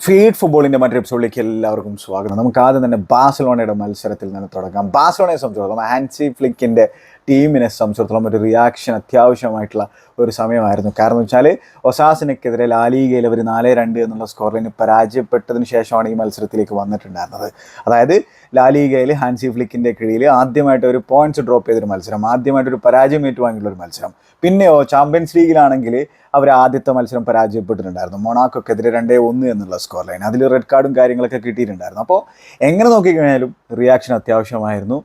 Feed ഫുട്ബോളിന്റെ മറ്റൊരു എപ്പിസോഡിലേക്ക് എല്ലാവർക്കും സ്വാഗതം. നമുക്ക് ആദ്യം തന്നെ ബാഴ്സലോണയുടെ മത്സരത്തിൽ നിന്ന് തുടങ്ങാം. ബാഴ്സലോണയെ സംബന്ധിച്ചിടത്തോളം ആൻസി ഫ്ലിക്കിന്റെ ടീമിനെ സംബന്ധിച്ചിടത്തോളം ഒരു റിയാക്ഷൻ അത്യാവശ്യമായിട്ടുള്ള ഒരു സമയമായിരുന്നു. കാരണം വെച്ചാൽ ഒസാസിനെക്കെതിരെ ലാലീഗയിൽ അവർ നാല് രണ്ട് എന്നുള്ള സ്കോറിന് പരാജയപ്പെട്ടതിന് ശേഷമാണ് ഈ മത്സരത്തിലേക്ക് വന്നിട്ടുണ്ടായിരുന്നത്. അതായത് ലാലീഗയിൽ ഹാൻസി ഫ്ലിക്കിന്റെ കീഴിൽ ആദ്യമായിട്ട് ഒരു പോയിന്റ്സ് ഡ്രോപ്പ് ചെയ്തൊരു മത്സരം ആദ്യമായിട്ട് ഒരു പരാജയം ഏറ്റുവാങ്ങിയിട്ടുള്ള ഒരു മത്സരം. പിന്നെയോ ചാമ്പ്യൻസ് ലീഗിലാണെങ്കിൽ അവർ ആദ്യത്തെ മത്സരം പരാജയപ്പെട്ടിട്ടുണ്ടായിരുന്നു. മൊണാക്കോക്കെതിരെ രണ്ടേ ഒന്ന് എന്നുള്ള സ്കോർ ലൈൻ അതിൽ റെഡ് കാർഡും കാര്യങ്ങളൊക്കെ കിട്ടിയിട്ടുണ്ടായിരുന്നു. അപ്പോൾ എങ്ങനെ നോക്കിക്കഴിഞ്ഞാലും റിയാക്ഷൻ അത്യാവശ്യമായിരുന്നു.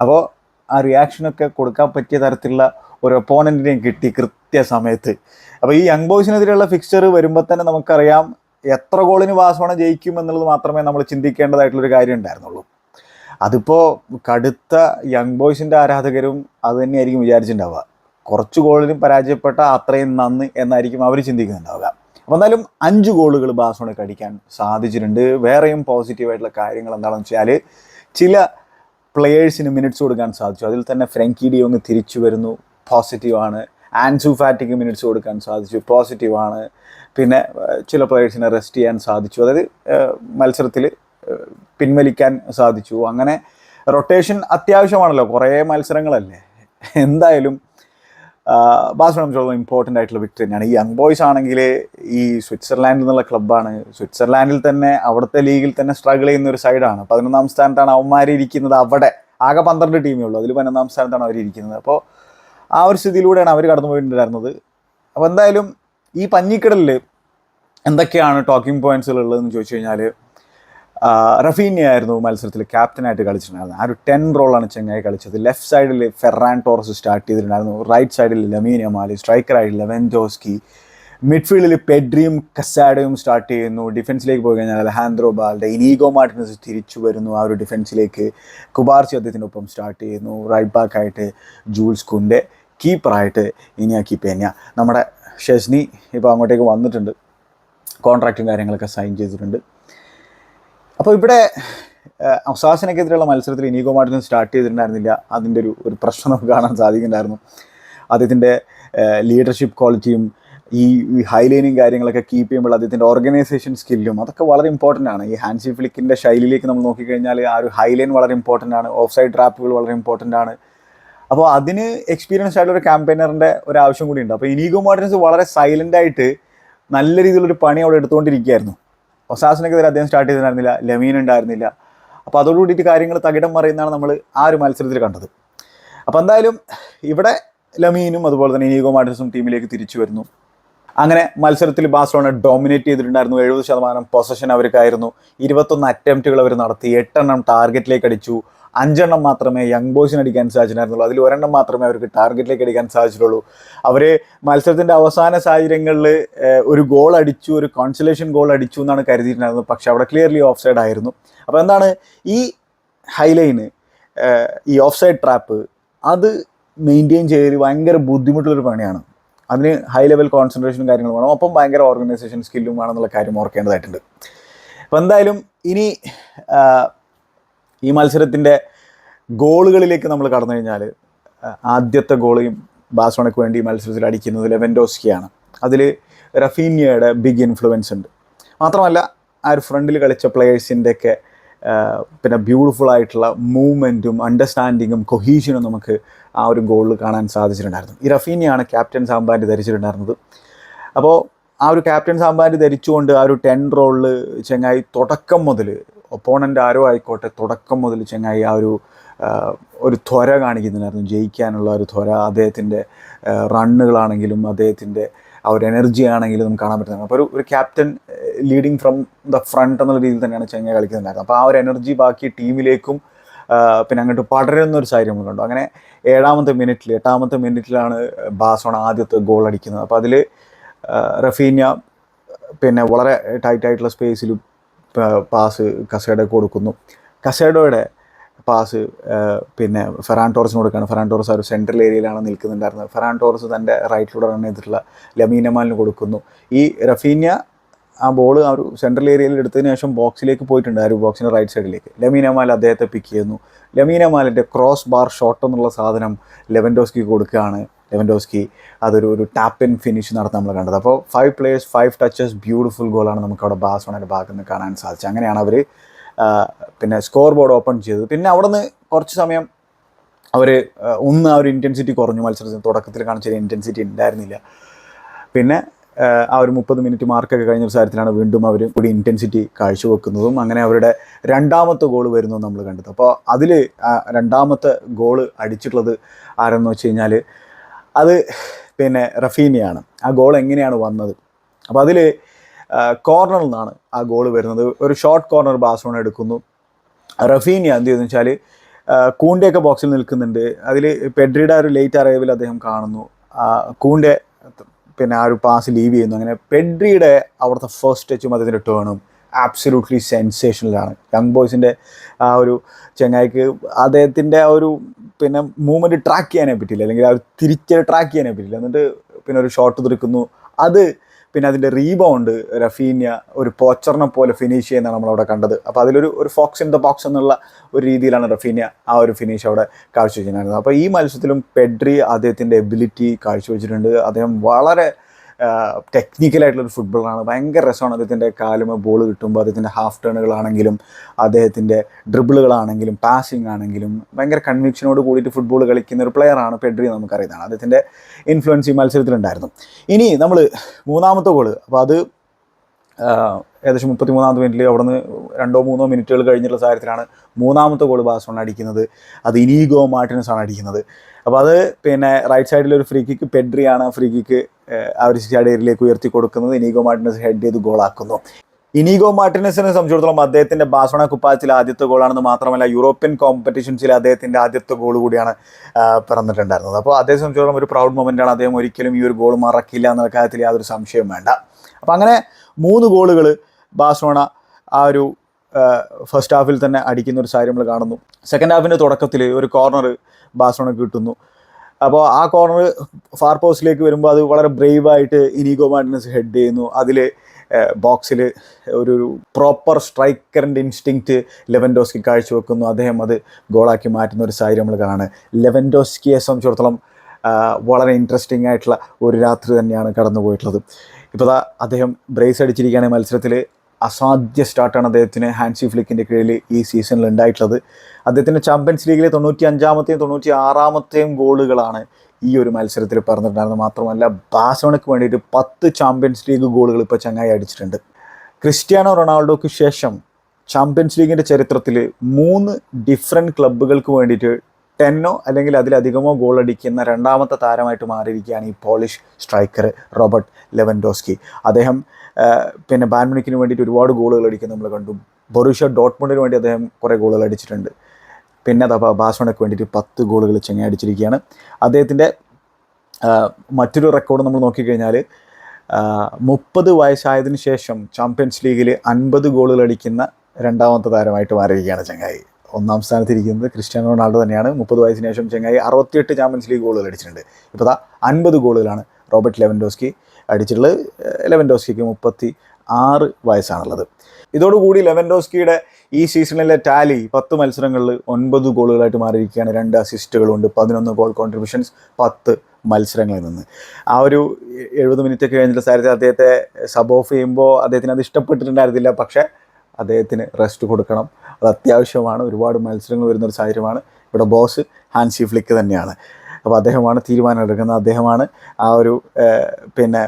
അപ്പോൾ ആ റിയാക്ഷനൊക്കെ കൊടുക്കാൻ പറ്റിയ തരത്തിലുള്ള ഒരു ഒപ്പോണന്റിനെയും കിട്ടി കൃത്യസമയത്ത്. അപ്പോൾ ഈ യങ് ബോയ്സിനെതിരെയുള്ള ഫിക്സ്ചർ വരുമ്പോൾ തന്നെ നമുക്കറിയാം എത്ര ഗോളിന് ബാസോണ ജയിക്കും എന്നുള്ളത് മാത്രമേ നമ്മൾ ചിന്തിക്കേണ്ടതായിട്ടുള്ളൊരു കാര്യം ഉണ്ടായിരുന്നുള്ളൂ. അതിപ്പോൾ കടുത്ത യങ് ബോയ്സിന്റെ ആരാധകരും അത് തന്നെയായിരിക്കും വിചാരിച്ചിട്ടുണ്ടാവുക. കുറച്ച് ഗോളിലും പരാജയപ്പെട്ട അത്രയും നന്ന് എന്നായിരിക്കും അവർ ചിന്തിക്കുന്നുണ്ടാവുക. അപ്പോൾ എന്നാലും അഞ്ച് ഗോളുകൾ ബാസോണക്ക് അടിക്കാൻ സാധിച്ചിട്ടുണ്ട്. വേറെയും പോസിറ്റീവായിട്ടുള്ള കാര്യങ്ങൾ എന്താണെന്ന് വെച്ചാൽ ചില പ്ലെയേഴ്സിന് മിനിറ്റ്സ് കൊടുക്കാൻ സാധിച്ചു. അതിൽ തന്നെ ഫ്രെങ്കി ഡിയോങ് തിരിച്ചു വരുന്നു. പോസിറ്റീവാണ് ആൻസു ഫാറ്റിക്ക് മിനിറ്റ്സ് കൊടുക്കാൻ സാധിച്ചു. പോസിറ്റീവാണ് പിന്നെ ചില പ്ലെയേഴ്സിനെ റെസ്റ്റ് ചെയ്യാൻ സാധിച്ചു. അതായത് മത്സരത്തിൽ പിൻവലിക്കാൻ സാധിച്ചു. അങ്ങനെ റൊട്ടേഷൻ അത്യാവശ്യമാണല്ലോ. കുറേ മത്സരങ്ങളല്ലേ? എന്തായാലും ബാസ് സംബന്ധിച്ചോളം ഇമ്പോർട്ടന്റ് ആയിട്ടുള്ള വിക്ടറി തന്നെയാണ്. ഈ യങ് ബോയ്സ് ആണെങ്കിൽ ഈ സ്വിറ്റ്സർലാൻഡിൽ നിന്നുള്ള ക്ലബ്ബാണ് സ്വിറ്റ്സർലാൻഡിൽ തന്നെ അവിടുത്തെ ലീഗിൽ തന്നെ സ്ട്രഗിൾ ചെയ്യുന്ന ഒരു സൈഡാണ് പതിനൊന്നാം സ്ഥാനത്താണ് അവന്മാർ ഇരിക്കുന്നത് അവിടെ. ആകെ പന്ത്രണ്ട് ടീമേ ഉള്ളൂ. അതിൽ പതിനൊന്നാം സ്ഥാനത്താണ് അവർ ഇരിക്കുന്നത്. അപ്പോൾ ആ ഒരു സ്ഥിതിയിലൂടെയാണ് അവർ കടന്നു പോയിട്ടുണ്ടായിരുന്നത് അപ്പോൾ എന്തായാലും ഈ പഞ്ഞിക്കടലിൽ എന്തൊക്കെയാണ് ടോക്കിംഗ് പോയിന്റ്സുകൾ ഉള്ളതെന്ന് ചോദിച്ചു കഴിഞ്ഞാൽ റഫീനിയ ആയിരുന്നു മത്സരത്തിൽ ക്യാപ്റ്റനായിട്ട് കളിച്ചിട്ടുണ്ടായിരുന്നത്. ആ ഒരു ടെൻ റോളാണ് ചെങ്ങായി കളിച്ചത്. ലെഫ്റ്റ് സൈഡിൽ ഫെറാൻ ടോറസ് സ്റ്റാർട്ട് ചെയ്തിട്ടുണ്ടായിരുന്നു. റൈറ്റ് സൈഡിൽ ലമീനിയ മാലി സ്ട്രൈക്കറായിട്ട് ലെവൻജോസ്കി മിഡ്ഫീൽഡിൽ പെഡ്രിയും കസാഡയും സ്റ്റാർട്ട് ചെയ്യുന്നു. ഡിഫൻസിലേക്ക് പോയി കഴിഞ്ഞാൽ അലഹാൻഡ്രോ ബാൽഡെ ഇനീഗോ മാർട്ടിനസ് തിരിച്ചു വരുന്നു ആ ഒരു ഡിഫൻസിലേക്ക് കുബാർസി അദ്ദേഹത്തിനൊപ്പം സ്റ്റാർട്ട് ചെയ്യുന്നു. റൈറ്റ് ബാക്കായിട്ട് ജൂൾസ് കുണ്ടെ കീപ്പറായിട്ട് ഇനിയാ കീപ്പേനിയ നമ്മുടെ ഷെസ്നി ഇപ്പോൾ അങ്ങോട്ടേക്ക് വന്നിട്ടുണ്ട്. കോൺട്രാക്റ്റും കാര്യങ്ങളൊക്കെ സൈൻ ചെയ്തിട്ടുണ്ട്. അപ്പോൾ ഇവിടെ ഒസാസിനെതിരെയുള്ള മത്സരത്തിൽ ഇനീഗോ മാർട്ടിനും സ്റ്റാർട്ട് ചെയ്തിട്ടുണ്ടായിരുന്നില്ല. അതിന്റെ ഒരു ഒരു പ്രശ്നം നമുക്ക് കാണാൻ സാധിക്കുന്നുണ്ടായിരുന്നു. അദ്ദേഹത്തിന്റെ ലീഡർഷിപ്പ് ക്വാളിറ്റിയും ഈ ഹൈലൈനിങ് കാര്യങ്ങളൊക്കെ കീപ്പ് ചെയ്യുമ്പോൾ അദ്ദേഹത്തിന്റെ ഓർഗനൈസേഷൻ സ്കില്ലും അതൊക്കെ വളരെ ഇമ്പോർട്ടന്റ് ആണ്. ഈ ഹാൻസി ഫ്ലിക്കിന്റെ ശൈലിയിലേക്ക് നമ്മൾ നോക്കിക്കഴിഞ്ഞാൽ ആ ഒരു ഹൈലൈൻ വളരെ ഇമ്പോർട്ടന്റ് ആണ്. ഓഫ് സൈഡ് ട്രാപ്പുകൾ വളരെ ഇമ്പോർട്ടന്റ് ആണ്. അപ്പോൾ അതിന് എക്സ്പീരിയൻസ് ആയിട്ടുള്ള ഒരു ക്യാമ്പയിനറിന്റെ ഒരു ആവശ്യം കൂടി ഉണ്ട്. അപ്പോൾ ഇനീഗോ മാർട്ടിൻസ് വളരെ സൈലന്റ് ആയിട്ട് നല്ല രീതിയിലൊരു പണി അവിടെ എടുത്തുകൊണ്ടിരിക്കുകയായിരുന്നു. ഒസാസിനെതിരെ അദ്ദേഹം സ്റ്റാർട്ട് ചെയ്തിട്ടുണ്ടായിരുന്നില്ല ലെമീൻ ഉണ്ടായിരുന്നില്ല. അപ്പോൾ അതോടുകൂടിയിട്ട് കാര്യങ്ങൾ തകിടം മറിയുന്നതാണ് നമ്മൾ ആ ഒരു മത്സരത്തിൽ കണ്ടത്. അപ്പോൾ എന്തായാലും ഇവിടെ ലമീനും അതുപോലെ തന്നെ ഇനീഗോ മാർട്ടിൻസും ടീമിലേക്ക് തിരിച്ചു വരുന്നു. അങ്ങനെ മത്സരത്തിൽ ബാഴ്സലോണ ഡോമിനേറ്റ് ചെയ്തിട്ടുണ്ടായിരുന്നു. എഴുപത് ശതമാനം പൊസഷൻ അവർക്കായിരുന്നു ഇരുപത്തൊന്ന് അറ്റംപ്റ്റുകൾ അവർ നടത്തി. എട്ടെണ്ണം ടാർഗറ്റിലേക്ക് അടിച്ചു. അഞ്ചെണ്ണം മാത്രമേ യങ് ബോയ്സിന് അടിക്കാൻ സാധിച്ചിട്ടുണ്ടായിരുന്നുള്ളൂ. അതിൽ ഒരെണ്ണം മാത്രമേ അവർക്ക് ടാർഗറ്റിലേക്ക് അടിക്കാൻ സാധിച്ചിട്ടുള്ളൂ. അവർ മത്സരത്തിന്റെ അവസാന സാഹചര്യങ്ങളിൽ ഒരു ഗോൾ അടിച്ചു ഒരു കോൺസലേഷൻ ഗോൾ അടിച്ചു എന്നാണ് കരുതിയിട്ടുണ്ടായിരുന്നത്. പക്ഷെ അവിടെ ക്ലിയർലി ഓഫ് സൈഡ് ആയിരുന്നു. അപ്പോൾ എന്താണ്? ഈ ഹൈലൈന് ഈ ഓഫ് സൈഡ് ട്രാപ്പ് അത് മെയിന്റെയിൻ ചെയ്യൽ ഭയങ്കര ബുദ്ധിമുട്ടുള്ളൊരു പണിയാണ്. അതിന് ഹൈ ലെവൽ കോൺസെൻട്രേഷനും കാര്യങ്ങളും വേണം. ഒപ്പം ഭയങ്കര ഓർഗനൈസേഷൻ സ്കില്ലും വേണമെന്നുള്ള കാര്യം ഓർക്കേണ്ടതായിട്ടുണ്ട്. അപ്പോൾ എന്തായാലും ഇനി ഈ മത്സരത്തിന്റെ ഗോളുകളിലേക്ക് നമ്മൾ കടന്നു കഴിഞ്ഞാൽ ആദ്യത്തെ ഗോളിയും ബാസോണയ്ക്ക് വേണ്ടി മത്സരത്തിൽ അടിക്കുന്നത് ലെവൻഡോസ്കിയാണ്. അതിൽ റഫീനിയയുടെ ബിഗ് ഇൻഫ്ലുവൻസ് ഉണ്ട്. മാത്രമല്ല ആ ഒരു ഫ്രണ്ടിൽ കളിച്ച പ്ലെയേഴ്സിന്റെയൊക്കെ പിന്നെ ബ്യൂട്ടിഫുൾ ആയിട്ടുള്ള മൂവ്മെന്റും അണ്ടർസ്റ്റാൻഡിങ്ങും കൊഹീഷനും നമുക്ക് ആ ഒരു ഗോളിൽ കാണാൻ സാധിച്ചിട്ടുണ്ടായിരുന്നു. ഈ റഫീനിയാണ് ക്യാപ്റ്റൻ സാമ്പാൻഡ് ധരിച്ചിട്ടുണ്ടായിരുന്നത്. അപ്പോൾ ആ ഒരു ക്യാപ്റ്റൻ സാമ്പാൻഡ് ധരിച്ചുകൊണ്ട് ആ ഒരു ടെൻ റോളിൽ ചെങ്ങായി തുടക്കം മുതൽ ഒപ്പോണന്റ് ആരോ ആയിക്കോട്ടെ തുടക്കം മുതൽ ചെങ്ങായി ആ ഒരു ഒരു ത്വര കാണിക്കുന്നുണ്ടായിരുന്നു. ജയിക്കാനുള്ള ഒരു ത്വര അദ്ദേഹത്തിന്റെ റണ്ണുകളാണെങ്കിലും അദ്ദേഹത്തിന്റെ ആ ഒരു എനർജി ആണെങ്കിലും നമുക്ക് കാണാൻ പറ്റുന്നത് അപ്പോൾ ഒരു ഒരു captain leading from the front എന്നുള്ള രീതിയിൽ തന്നെയാണ് ചെങ്ങ കളിക്കുന്നുണ്ടായിരുന്നത്. അപ്പോൾ ആ ഒരു എനർജി ബാക്കി ടീമിലേക്കും പിന്നെ അങ്ങോട്ട് പടരുന്ന ഒരു സാഹചര്യം നമ്മൾ കണ്ടു അങ്ങനെ ഏഴാമത്തെ മിനിറ്റിൽ എട്ടാമത്തെ മിനിറ്റിലാണ് ബാസോൺ ആദ്യത്തെ ഗോൾ അടിക്കുന്നത്. അപ്പോൾ അതിൽ റഫീന്യ പിന്നെ വളരെ ടൈറ്റ് ആയിട്ടുള്ള സ്പേസിൽ പാസ് കസേഡോ കൊടുക്കുന്നു. കസേഡോയുടെ പാസ് പിന്നെ ഫെറാൻ ടോറസിന് കൊടുക്കുകയാണ്. ഫെറാൻ ടോറസ് ആ ഒരു സെൻട്രൽ ഏരിയയിലാണ് നിൽക്കുന്നുണ്ടായിരുന്നത്. ഫെറാൻ ടോറസ് തന്റെ റൈറ്റിലൂടെ റൺ ചെയ്തിട്ടുള്ള ലമീനമാലിന് കൊടുക്കുന്നു. ഈ റഫീന്യ ആ ബോൾ ആ ഒരു സെൻട്രൽ ഏരിയയിൽ എടുത്തതിന് ശേഷം ബോക്സിലേക്ക് പോയിട്ടുണ്ട്. ആ ഒരു ബോക്സിന്റെ റൈറ്റ് സൈഡിലേക്ക് ലമീനമാൽ അദ്ദേഹത്തെ പിക്ക് ചെയ്യുന്നു. ലമീനമാലിന്റെ ക്രോസ് ബാർ ഷോട്ട് എന്നുള്ള സാധനം ലെവൻഡോസ്കി കൊടുക്കുകയാണ്. ലെവൻഡോസ്കി അതൊരു ഒരു ടാപ്പ് ഇൻ ഫിനിഷ് നടത്താൻ നമ്മൾ കണ്ടത്. അപ്പോൾ five players five touches beautiful ഗോളാണ് നമുക്ക് അവിടെ ബാസോണയുടെ ഭാഗത്ത് നിന്ന് കാണാൻ സാധിച്ചത്. അങ്ങനെയാണ് അവർ പിന്നെ സ്കോർ ബോർഡ് ഓപ്പൺ ചെയ്തത്. പിന്നെ അവിടെ നിന്ന് കുറച്ച് സമയം അവർ ഒന്ന് ആ ഒരു ഇന്റൻസിറ്റി കുറഞ്ഞു. മത്സരത്തിന് തുടക്കത്തിൽ കാണിച്ച ഇന്റൻസിറ്റി ഉണ്ടായിരുന്നില്ല. പിന്നെ ആ, ഒരു മുപ്പത് മിനിറ്റ് മാർക്കൊക്കെ കഴിഞ്ഞ ഒരു സാരത്തിലാണ് വീണ്ടും അവർ കൂടി ഇന്റൻസിറ്റി കാഴ്ചവെക്കുന്നതും. അങ്ങനെ അവരുടെ രണ്ടാമത്തെ ഗോൾ വരുന്നു നമ്മൾ കണ്ടത്. അപ്പോൾ അതിൽ രണ്ടാമത്തെ ഗോൾ അടിച്ചിട്ടുള്ളത് ആരെന്ന് വെച്ച് കഴിഞ്ഞാൽ അത് പിന്നെ റഫീനിയാണ്. ആ ഗോൾ എങ്ങനെയാണ് വന്നത്? അപ്പോൾ അതിൽ കോർണറിൽ നിന്നാണ് ആ ഗോൾ വരുന്നത്. ഒരു ഷോർട്ട് കോർണർ ബാസോൺ എടുക്കുന്നു. റഫീനിയ എന്ത് ചെയ്തെന്ന് വെച്ചാൽ കൂണ്ടയൊക്കെ ബോക്സിൽ നിൽക്കുന്നുണ്ട്. അതിൽ പെഡ്രിയുടെ ഒരു ലേറ്റ് അറൈവിൽ അദ്ദേഹം കാണുന്നു. കൂണ്ടെ പിന്നെ ആ ഒരു പാസ് ലീവ് ചെയ്യുന്നു. അങ്ങനെ പെഡ്രിയുടെ അവിടുത്തെ ഫസ്റ്റ് ടച്ചും അദ്ദേഹത്തിന്റെ ടേണും ആബ്സലൂട്ട്ലി സെൻസേഷണലാണ് യങ് ബോയ്സിന്റെ ആ ഒരു ചെങ്ങായിക്ക് അദ്ദേഹത്തിന്റെ ആ ഒരു പിന്നെ മൂവ്മെന്റ് ട്രാക്ക് ചെയ്യാനേ പറ്റില്ല. അല്ലെങ്കിൽ ഒരു തിരിച്ച് ട്രാക്ക് ചെയ്യാനേ പറ്റില്ല. എന്നിട്ട് പിന്നെ ഒരു ഷോട്ട് തീർക്കുന്നു അത് പിന്നെ അതിന്റെ റീബൗണ്ട് റഫീന്യ ഒരു പോച്ചറിനെ പോലെ ഫിനിഷ് ചെയ്യുന്നതാണ് നമ്മളവിടെ കണ്ടത്. അപ്പോൾ അതിലൊരു ഒരു ഫോക്സ് ഇൻ ദ ബോക്സ് എന്നുള്ള ഒരു രീതിയിലാണ് റഫീന്യ ആ ഒരു ഫിനിഷ് അവിടെ കാഴ്ചവെച്ചിട്ടുണ്ടായിരുന്നത് അപ്പോൾ ഈ മത്സരത്തിലും പെഡ്രി അദ്ദേഹത്തിന്റെ എബിലിറ്റി കാഴ്ചവെച്ചിട്ടുണ്ട്. അദ്ദേഹം വളരെ ടെക്നിക്കലായിട്ടുള്ളൊരു ഫുട്ബോളാണ് ഭയങ്കര രസമാണ് അദ്ദേഹത്തിന്റെ കാലുമ ബോൾ കിട്ടുമ്പോൾ അദ്ദേഹത്തിന്റെ ഹാഫ് ടേണുകളാണെങ്കിലും അദ്ദേഹത്തിന്റെ ഡ്രിബിളുകളാണെങ്കിലും പാസിംഗ് ആണെങ്കിലും ഭയങ്കര കൺവിക്ഷനോട് കൂടിയിട്ട് ഫുട്ബോൾ കളിക്കുന്ന ഒരു പ്ലെയറാണ് പെഡ്രി നമുക്കറിയുന്നതാണ് അദ്ദേഹത്തിന്റെ ഇൻഫ്ലുവൻസ് ഈ മത്സരത്തിലുണ്ടായിരുന്നു. ഇനി നമ്മൾ മൂന്നാമത്തെ ഗോൾ അപ്പോൾ അത് ഏകദേശം മുപ്പത്തി മൂന്നാമത്തെ മിനിറ്റിൽ അവിടുന്ന് രണ്ടോ മൂന്നോ മിനിറ്റുകൾ കഴിഞ്ഞിട്ടുള്ള സാഹചര്യത്തിലാണ് മൂന്നാമത്തെ ഗോൾ ബാസോൺ അടിക്കുന്നത്. അത് ഇനീഗോ മാർട്ടിനസ് ആണ് അടിക്കുന്നത്. അപ്പോൾ അത് പിന്നെ റൈറ്റ് സൈഡിൽ ഒരു ഫ്രീ കിക്ക് പെഡ്രിയാണ് ഫ്രീ കിക്ക് ആ ഒരു സിക്സ് ഉയർത്തി കൊടുക്കുന്നത്. ഇനീഗോ മാർട്ടിനസ് ഹെഡ് ചെയ്ത് ഗോളാക്കുന്നു ഇനീഗോ മാർട്ടിനസിനെ സംബന്ധിച്ചിടത്തോളം അദ്ദേഹത്തിന്റെ ബാസോണ കുപ്പാച്ചിൽ ആദ്യത്തെ ഗോളാണെന്ന് മാത്രമല്ല യൂറോപ്യൻ കോമ്പറ്റീഷൻസിൽ അദ്ദേഹത്തിന്റെ ആദ്യത്തെ ഗോൾ കൂടിയാണ് പറഞ്ഞിട്ടുണ്ടായിരുന്നത് അപ്പോൾ അദ്ദേഹത്തെ സംബന്ധിച്ചിടത്തോളം ഒരു പ്രൗഡ് മൊമെന്റ് ആണ്. അദ്ദേഹം ഒരിക്കലും ഈ ഒരു ഗോൾ മറക്കില്ല എന്നുള്ള കാര്യത്തിൽ യാതൊരു സംശയവും വേണ്ട. അപ്പോൾ അങ്ങനെ മൂന്ന് ഗോളുകൾ ബാസോണ ആ ഒരു ഫസ്റ്റ് ഹാഫിൽ തന്നെ അടിക്കുന്ന ഒരു സാഹചര്യം നമ്മൾ കാണുന്നു. സെക്കൻഡ് ഹാഫിന്റെ തുടക്കത്തിൽ ഒരു കോർണർ ബാസോണ കിട്ടുന്നു. അപ്പോൾ ആ കോർണർ ഫാർ പോസ്റ്റിലേക്ക് വരുമ്പോൾ അത് വളരെ ബ്രേവായിട്ട് ഇനീഗോ മാർട്ടിനസ് ഹെഡ് ചെയ്യുന്നു. അതിൽ ബോക്സിൽ ഒരു പ്രോപ്പർ സ്ട്രൈക്കറിന്റെ ഇൻസ്റ്റിങ്ക്റ്റ് ലെവൻഡോസ്കി കാഴ്ചവെക്കുന്നു. അദ്ദേഹം അത് ഗോളാക്കി മാറ്റുന്ന ഒരു സാഹചര്യം നമ്മൾ കാണാണ്. ലെവൻഡോസ്കിയെ സംബന്ധിച്ചിടത്തോളം വളരെ ഇൻട്രസ്റ്റിംഗ് ആയിട്ടുള്ള ഒരു രാത്രി തന്നെയാണ് കടന്നു പോയിട്ടുള്ളത് ഇപ്പോൾ അദ്ദേഹം ബ്രേസ് അടിച്ചിരിക്കുകയാണ് മത്സരത്തിൽ അസാധ്യ സ്റ്റാർട്ടാണ് അദ്ദേഹത്തിന് ഹാൻസി ഫ്ലിക്കിന്റെ കീഴിൽ ഈ സീസണിൽ ഉണ്ടായിട്ടുള്ളത്. അദ്ദേഹത്തിന്റെ ചാമ്പ്യൻസ് ലീഗിലെ തൊണ്ണൂറ്റി അഞ്ചാമത്തെയും തൊണ്ണൂറ്റി ആറാമത്തെയും ഗോളുകളാണ് ഈ ഒരു മത്സരത്തിൽ പറഞ്ഞിട്ടുണ്ടായിരുന്നത്. മാത്രമല്ല ബാസോണയ്ക്ക് വേണ്ടിയിട്ട് പത്ത് ചാമ്പ്യൻസ് ലീഗ് ഗോളുകൾ ഇപ്പോൾ ചങ്ങായി അടിച്ചിട്ടുണ്ട്. ക്രിസ്ത്യാനോ റൊണാൾഡോയ്ക്ക് ശേഷം ചാമ്പ്യൻസ് ലീഗിന്റെ ചരിത്രത്തിൽ മൂന്ന് ഡിഫറെന്റ് ക്ലബ്ബുകൾക്ക് വേണ്ടിയിട്ട് ടെന്നോ അല്ലെങ്കിൽ അതിലധികമോ ഗോൾ അടിക്കുന്ന രണ്ടാമത്തെ താരമായിട്ട് മാറിയിരിക്കുകയാണ് ഈ പോളിഷ് സ്ട്രൈക്കർ റോബർട്ട് ലെവൻഡോസ്കി. അദ്ദേഹം പിന്നെ ബാൻമുണിക്കിന് വേണ്ടിയിട്ട് ഒരുപാട് ഗോളുകൾ അടിക്കുന്നത് നമ്മൾ കണ്ടു. ബൊറൂഷ ഡോട്ട്മുണ്ടിന് വേണ്ടി അദ്ദേഹം കുറേ ഗോളുകൾ അടിച്ചിട്ടുണ്ട്. പിന്നെ അതാ ബാസോണയ്ക്ക് വേണ്ടിയിട്ട് പത്ത് ഗോളുകൾ ചെങ്ങ അടിച്ചിരിക്കുകയാണ്. അദ്ദേഹത്തിന്റെ മറ്റൊരു റെക്കോർഡ് നമ്മൾ നോക്കിക്കഴിഞ്ഞാൽ മുപ്പത് വയസ്സായതിനു ശേഷം ചാമ്പ്യൻസ് ലീഗിൽ അൻപത് ഗോളുകൾ അടിക്കുന്ന രണ്ടാമത്തെ താരമായിട്ട് മാറിയിരിക്കുകയാണ് ചങ്ങായി. ഒന്നാം സ്ഥാനത്തിരിക്കുന്നത് ക്രിസ്ത്യാനോ റൊണാൾഡോ തന്നെയാണ്. മുപ്പത് വയസ്സിന് ശേഷം ചങ്ങായി അറുപത്തിയെട്ട് ചാമ്പ്യൻസ് ലീഗ് ഗോളുകൾ അടിച്ചിട്ടുണ്ട്. ഇപ്പോൾ ദാ അൻപത് ഗോളുകളാണ് റോബർട്ട് ലെവൻഡോസ്കി അടിച്ചിട്ടുള്ളത് ലെവൻഡോസ്കിക്ക് മുപ്പത്തി ആറ് വയസ്സാണുള്ളത്. ഇതോടുകൂടി ലെവൻഡോസ്കിയുടെ ഈ സീസണിലെ ടാലി പത്ത് മത്സരങ്ങളിൽ ഒൻപത് ഗോളുകളായിട്ട് മാറിയിരിക്കുകയാണ്. രണ്ട് അസിസ്റ്റുകളുണ്ട് പതിനൊന്ന് ഗോൾ കോൺട്രിബ്യൂഷൻസ് പത്ത് മത്സരങ്ങളിൽ നിന്ന്. ആ ഒരു എഴുപത് മിനിറ്റ് ഒക്കെ കഴിഞ്ഞിട്ട് സാരത്തിൽ അദ്ദേഹത്തെ സബ് ഓഫ് ചെയ്യുമ്പോൾ അദ്ദേഹത്തിന് അത് ഇഷ്ടപ്പെട്ടിട്ടുണ്ടായിരുന്നില്ല. പക്ഷേ അദ്ദേഹത്തിന് റെസ്റ്റ് കൊടുക്കണം. അത് അത്യാവശ്യമാണ്. ഒരുപാട് മത്സരങ്ങൾ വരുന്ന ഒരു സാഹചര്യമാണ്. ഇവിടെ ബോസ് ഹാൻസി ഫ്ലിക്ക് തന്നെയാണ്. അപ്പോൾ അദ്ദേഹമാണ് തീരുമാനം എടുക്കുന്നത് അദ്ദേഹമാണ് ആ ഒരു പിന്നെ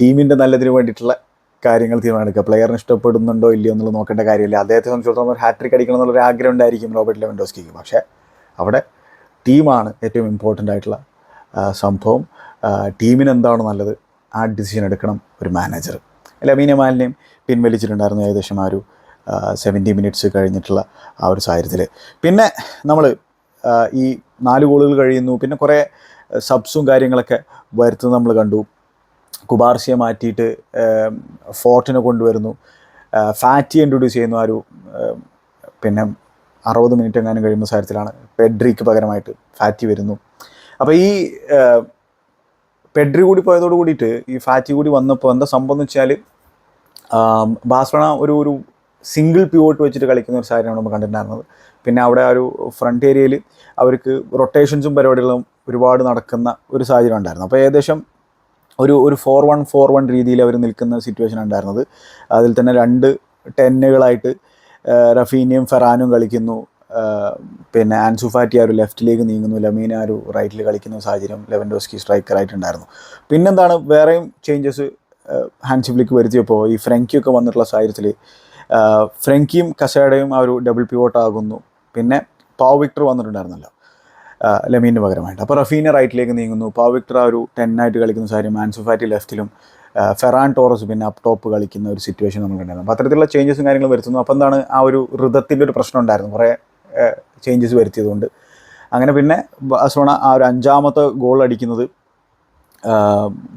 ടീമിന്റെ നല്ലതിന് വേണ്ടിയിട്ടുള്ള കാര്യങ്ങൾ തീരുമാനമെടുക്കുക. പ്ലെയറിന് ഇഷ്ടപ്പെടുന്നുണ്ടോ ഇല്ലയോ എന്നുള്ളത് നോക്കേണ്ട കാര്യമില്ല. അദ്ദേഹത്തെ സംബന്ധിച്ചിടത്തോളം ഒരു ഹാട്രിക് അടിക്കണം എന്നുള്ളൊരു ആഗ്രഹം ഉണ്ടായിരിക്കും റോബർട്ട് ലെവൻഡോസ്കിക്ക്. പക്ഷേ അവിടെ ടീമാണ് ഏറ്റവും ഇമ്പോർട്ടന്റ് ആയിട്ടുള്ള സംഭവം. ടീമിന് എന്താണ് നല്ലത് ആ ഡിസിഷൻ എടുക്കണം ഒരു മാനേജർ ലമീന മാലിനെയും പിൻവലിച്ചിട്ടുണ്ടായിരുന്നു ഏകദേശം ആ ഒരു സെവന്റി മിനിറ്റ്സ് കഴിഞ്ഞിട്ടുള്ള ആ ഒരു സാഹചര്യത്തിൽ പിന്നെ നമ്മൾ ഈ നാല് ഗോളുകൾ കഴിയുന്നു. പിന്നെ കുറേ സബ്സും കാര്യങ്ങളൊക്കെ വരുത്തുന്നത് നമ്മൾ കണ്ടു. കുബാർസിയെ മാറ്റിയിട്ട് ഫോർട്ടിനെ കൊണ്ടുവരുന്നു. ഫാറ്റി ഇൻട്രൊഡ്യൂസ് ചെയ്യുന്നു ആ ഒരു പിന്നെ അറുപത് മിനിറ്റ് എങ്ങാനും കഴിയുന്ന സാഹചര്യത്തിലാണ് പെഡ്രിക്ക് പകരമായിട്ട് ഫാറ്റി വരുന്നു. അപ്പോൾ ഈ പെഡ്രി കൂടി പോയതോട് കൂടിയിട്ട് ഈ ഫാറ്റി കൂടി വന്നപ്പോൾ എന്താ സംഭവം എന്ന് വെച്ചാൽ ബാഴ്സലോണ ഒരു ഒരു സിംഗിൾ പ്യൂട്ട് വെച്ചിട്ട് കളിക്കുന്ന ഒരു സാഹചര്യമാണ് നമ്മൾ കണ്ടിട്ടുണ്ടായിരുന്നത്. പിന്നെ അവിടെ ആ ഒരു ഫ്രണ്ട് ഏരിയയിൽ അവർക്ക് റൊട്ടേഷൻസും പരിപാടികളും ഒരുപാട് നടക്കുന്ന ഒരു സാഹചര്യം ഉണ്ടായിരുന്നു. അപ്പോൾ ഏകദേശം ഒരു ഒരു ഫോർ വൺ ഫോർ വൺ രീതിയിൽ അവർ നിൽക്കുന്ന സിറ്റുവേഷൻ ഉണ്ടായിരുന്നത്. അതിൽ തന്നെ രണ്ട് ടെന്നുകളായിട്ട് റഫീനയും ഫെറാനും കളിക്കുന്നു. പിന്നെ ആൻസുഫാറ്റി ആ ഒരു ലെഫ്റ്റിലേക്ക് നീങ്ങുന്നു. ലമീൻ ആ ഒരു റൈറ്റിൽ കളിക്കുന്ന സാഹചര്യം ലെവൻഡോസ്കി സ്ട്രൈക്കറായിട്ടുണ്ടായിരുന്നു പിന്നെന്താണ് വേറെയും ചേഞ്ചസ് ഫ്ലിക്ക് വരുത്തിയപ്പോൾ ഈ ഫ്രങ്കിയൊക്കെ വന്നിട്ടുള്ള സാഹചര്യത്തിൽ ഫ്രങ്കിയും കസേഡയും ആ ഒരു ഡബിൾ പിവോട്ട് ആകുന്നു. പിന്നെ പാവ് വിക്ടർ വന്നിട്ടുണ്ടായിരുന്നല്ലോ. ലമീന് പകരമായിട്ട്. അപ്പോൾ റഫീന റൈറ്റിലേക്ക് നീങ്ങുന്നു. പാവ് വിക്ടർ ആ ഒരു ടെന്നായിട്ട് കളിക്കുന്ന സാരി മാൻസുഫാറ്റി ലെഫ്റ്റിലും ഫെറാൻ ടോറസ് പിന്നെ അപ് ടോപ്പ് കളിക്കുന്ന ഒരു സിറ്റുവേഷൻ നമുക്കുണ്ടായിരുന്നു അപ്പോൾ അത്തരത്തിലുള്ള ചേഞ്ചസും കാര്യങ്ങളും വരുത്തുന്നു. അപ്പോൾ എന്താണ് ആ ഒരു ഋതത്തിന്റെ ഒരു പ്രശ്നം ഉണ്ടായിരുന്നു. കുറേ ചേഞ്ചസ് വരുത്തിയതുകൊണ്ട്. അങ്ങനെ പിന്നെ ബാസോണ ആ ഒരു അഞ്ചാമത്തെ ഗോൾ അടിക്കുന്നത്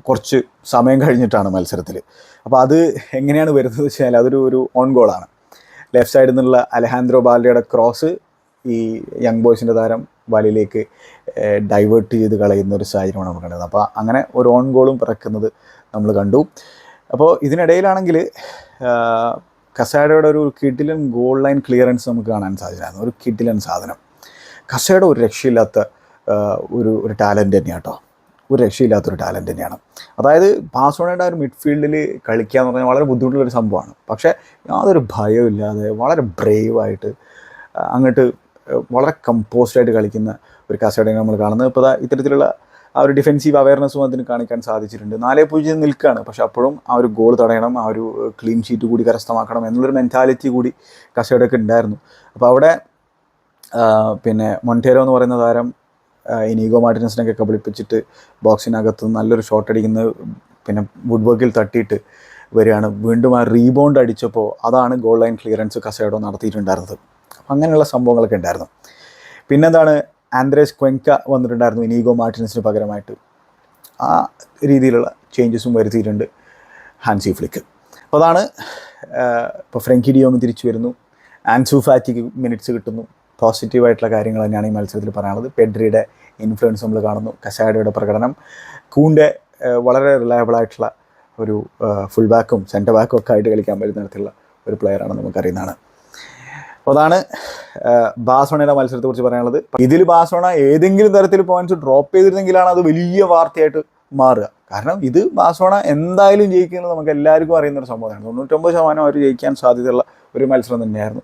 കുറച്ച് സമയം കഴിഞ്ഞിട്ടാണ് മത്സരത്തിൽ അപ്പോൾ അത് എങ്ങനെയാണ് വരുന്നത് വെച്ചാൽ അതൊരു ഒരു ഓൺ ഗോളാണ് ലെഫ്റ്റ് സൈഡിൽ നിന്നുള്ള അലഹാൻദ്രോ ബാലയുടെ ക്രോസ് ഈ യങ് ബോയ്സിന്റെ താരം വലയിലേക്ക് ഡൈവേർട്ട് ചെയ്ത് കളയുന്ന ഒരു സാഹചര്യമാണ് നമ്മൾ കണ്ടത്. അപ്പോൾ അങ്ങനെ ഒരു ഓൺ ഗോളും പിറക്കുന്നത് നമ്മൾ കണ്ടു. അപ്പോൾ ഇതിനിടയിലാണെങ്കിൽ കസാഡയുടെ ഒരു കിഡിലൻ ഗോൾ ലൈൻ ക്ലിയറൻസ് നമുക്ക് കാണാൻ സാധിച്ചായിരുന്നു ഒരു കിഡിലൻ സാധനം. കസയുടെ ഒരു രക്ഷയില്ലാത്ത ഒരു ഒരു ടാലന്റ് തന്നെയാണ് കേട്ടോ ഒരു രക്ഷയില്ലാത്തൊരു ടാലന്റ് തന്നെയാണ്. അതായത് ബാഴ്സലോണയുടെ ഒരു മിഡ്ഫീൽഡിൽ കളിക്കുക എന്ന് പറഞ്ഞാൽ വളരെ ബുദ്ധിമുട്ടുള്ളൊരു സംഭവമാണ്. പക്ഷേ യാതൊരു ഭയവും ഇല്ലാതെ വളരെ ബ്രേവായിട്ട് അങ്ങോട്ട് വളരെ കമ്പോസ്ഡ് ആയിട്ട് കളിക്കുന്ന ഒരു കസേഡയാണ് നമ്മൾ കാണുന്നത്. ഇപ്പോൾ ഇത്തരത്തിലുള്ള ആ ഒരു ഡിഫെൻസീവ് അവയർനെസ്സും അതിന് കാണിക്കാൻ സാധിച്ചിട്ടുണ്ട്. നാലേ പൂജ്യം നിൽക്കുകയാണ്. പക്ഷെ അപ്പോഴും ആ ഒരു ഗോൾ തടയണം ആ ഒരു ക്ലീൻ ഷീറ്റ് കൂടി കരസ്ഥമാക്കണം എന്നുള്ളൊരു മെന്റാലിറ്റി കൂടി കാസേഡയ്ക്ക് ഉണ്ടായിരുന്നു. അപ്പോൾ അവിടെ പിന്നെ മൊണ്ടേരോ എന്ന് പറയുന്ന താരം ഇനീഗോ മാർട്ടിനസിനൊക്കെ കബളിപ്പിച്ചിട്ട് ബോക്സിനകത്ത് നല്ലൊരു ഷോട്ട് അടിക്കുന്ന പിന്നെ വുഡ് വർക്കിൽ തട്ടിയിട്ട് വരികയാണ്. വീണ്ടും ആ റീബൗണ്ട് അടിച്ചപ്പോൾ അതാണ് ഗോൾ ലൈൻ ക്ലിയറൻസ് കസേഡോ നടത്തിയിട്ടുണ്ടായിരുന്നത്. അപ്പം അങ്ങനെയുള്ള സംഭവങ്ങളൊക്കെ ഉണ്ടായിരുന്നു. പിന്നെന്താണ് ആൻഡ്രേസ് ക്വെങ്ക വന്നിട്ടുണ്ടായിരുന്നു ഇനീഗോ മാർട്ടിനസിന് പകരമായിട്ട്. ആ രീതിയിലുള്ള ചേഞ്ചസും വരുത്തിയിട്ടുണ്ട് ഹാൻസി ഫ്ലിക്ക്. അപ്പോൾ അതാണ് ഇപ്പോൾ ഫ്രങ്കി ഡിയോങ് തിരിച്ചു വരുന്നു. ആൻസു ഫാറ്റിക്ക് മിനിറ്റ്സ് കിട്ടുന്നു. പോസിറ്റീവായിട്ടുള്ള കാര്യങ്ങൾ തന്നെയാണ് ഈ മത്സരത്തിൽ പറയാനുള്ളത്. പെഡ്രിയുടെ ഇൻഫ്ലുവൻസ് നമ്മൾ കാണുന്നു. കസാഡയുടെ പ്രകടനം. കൂന്റെ വളരെ റിലയബിൾ ആയിട്ടുള്ള ഒരു ഫുൾ ബാക്കും സെന്റർ ബാക്കും ഒക്കെ ആയിട്ട് കളിക്കാൻ പറ്റുന്ന തരത്തിലുള്ള ഒരു പ്ലെയറാണ് നമുക്കറിയുന്നതാണ്. അപ്പോൾ അതാണ് ബാസോണയുടെ മത്സരത്തെക്കുറിച്ച് പറയാനുള്ളത്. ഇതിൽ ബാസോണ ഏതെങ്കിലും തരത്തിൽ പോയിന്റ്സ് ഡ്രോപ്പ് ചെയ്തിരുന്നെങ്കിലാണ് അത് വലിയ വാർത്തയായിട്ട് മാറുക. കാരണം ഇത് ബാസോണ എന്തായാലും ജയിക്കുന്നത് നമുക്ക് എല്ലാവർക്കും അറിയുന്ന ഒരു സംഭവമാണ്. തൊണ്ണൂറ്റൊമ്പത് ശതമാനം അവർ ജയിക്കാൻ സാധ്യതയുള്ള ഒരു മത്സരം തന്നെയായിരുന്നു.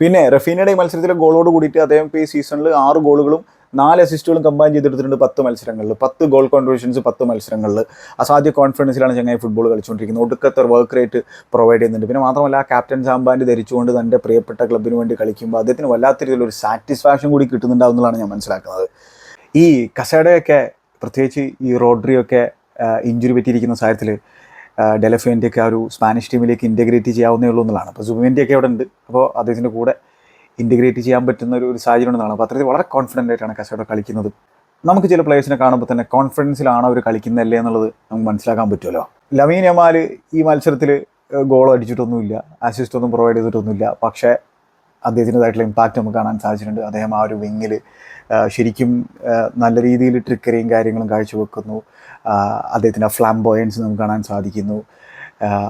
പിന്നെ റഫീനയുടെ മത്സരത്തിലെ ഗോളോട് കൂടിയിട്ട് അദ്ദേഹം ഇപ്പോൾ ഈ സീസണിൽ ആറ് ഗോളുകളും നാല് അസിസ്റ്റുകളും കമ്പൈൻ ചെയ്തെടുത്തിട്ടുണ്ട് പത്ത് മത്സരങ്ങളിൽ. പത്ത് ഗോൾ കോൺട്രിബ്യൂഷൻസ് പത്ത് മത്സരങ്ങളിൽ. അസാധ്യ കോൺഫിഡൻസിലാണ് ചങ്ങായി ഫുട്ബോൾ കളിച്ചുകൊണ്ടിരിക്കുന്നത്. ഒടുക്കത്തെ വർക്ക് റേറ്റ് പ്രൊവൈഡ് ചെയ്യുന്നുണ്ട്. പിന്നെ മാത്രമല്ല ആ ക്യാപ്റ്റൻ സാമ്പാന്റെ ധരിച്ചുകൊണ്ട് തന്റെ പ്രിയപ്പെട്ട ക്ലബിന് വേണ്ടി കളിക്കുമ്പോൾ അദ്ദേഹത്തിന് വല്ലാത്ത രീതിയിലൊരു സാറ്റിസ്ഫാക്ഷൻ കൂടി കിട്ടുന്നുണ്ടാവുന്നതാണ് ഞാൻ മനസ്സിലാക്കുന്നത്. ഈ കസേഡയൊക്കെ പ്രത്യേകിച്ച് ഈ റോഡ്രിയൊക്കെ ഇഞ്ചുറി പറ്റിയിരിക്കുന്ന സാഹചര്യത്തിൽ ഡെലഫിയന്റെയൊക്കെ ആ ഒരു സ്പാനിഷ് ടീമിലേക്ക് ഇന്റഗ്രേറ്റ് ചെയ്യാവുന്നേ ഉള്ളൂ എന്നുള്ളതാണ്. അപ്പോൾ സുബിമെന്റെയൊക്കെ അവിടെ ഉണ്ട്. അപ്പോൾ അദ്ദേഹത്തിന്റെ കൂടെ ഇന്റഗ്രേറ്റ് ചെയ്യാൻ പറ്റുന്ന ഒരു ഒരു സാഹചര്യം ഉണ്ടെന്നാണ്. അപ്പോൾ അത്രത്തിൽ വളരെ കോൺഫിഡന്റ് ആയിട്ടാണ് കസേഡ കളിക്കുന്നത്. നമുക്ക് ചില പ്ലേയേഴ്സിനെ കാണുമ്പോൾ തന്നെ കോൺഫിഡൻസിലാണ് അവർ കളിക്കുന്നതല്ലേ എന്നുള്ളത് നമുക്ക് മനസ്സിലാക്കാൻ പറ്റുമല്ലോ. ലമീൻ യമാൽ ഈ മത്സരത്തിൽ ഗോൾ അടിച്ചിട്ടൊന്നുമില്ല അസിസ്റ്റ് ഒന്നും പ്രൊവൈഡ് ചെയ്തിട്ടൊന്നുമില്ല. പക്ഷേ അദ്ദേഹത്തിന്റെതായിട്ടുള്ള ഇമ്പാക്റ്റ് നമുക്ക് കാണാൻ സാധിച്ചിട്ടുണ്ട്. അദ്ദേഹം ആ ഒരു വിങ്ങിൽ ശരിക്കും നല്ല രീതിയിൽ ട്രിക്കറിയും കാര്യങ്ങളും കാഴ്ചവെക്കുന്നു. അദ്ദേഹത്തിന്റെ ഫ്ലാംബോയൻസ് നമുക്ക് കാണാൻ സാധിക്കുന്നു.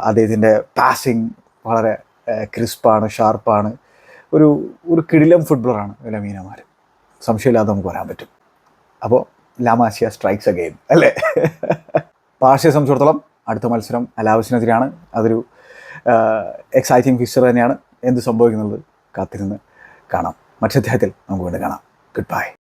അദ്ദേഹത്തിന്റെ പാസിങ് വളരെ ക്രിസ്പാണ് ഷാർപ്പാണ് ഒരു ഒരു കിടിലം ഫുട്ബോളറാണ് ലമീനമാർ സംശയമില്ലാതെ നമുക്ക് വരാൻ പറ്റും. അപ്പോൾ ലാമാസിയ സ്ട്രൈക്സ് അഗെയിൻ അല്ലേ? പാർഷ്യയെ സംബന്ധിച്ചിടത്തോളം അടുത്ത മത്സരം അലാവസിനെതിരെയാണ്. അതൊരു എക്സൈറ്റിംഗ് ഫിക്ചർ തന്നെയാണ്. എന്ത് സംഭവിക്കുന്നത് കാത്തിരുന്ന് കാണാം. മറ്റു അധ്യായത്തിൽ നമുക്ക് വേണ്ടി കാണാം. Good bye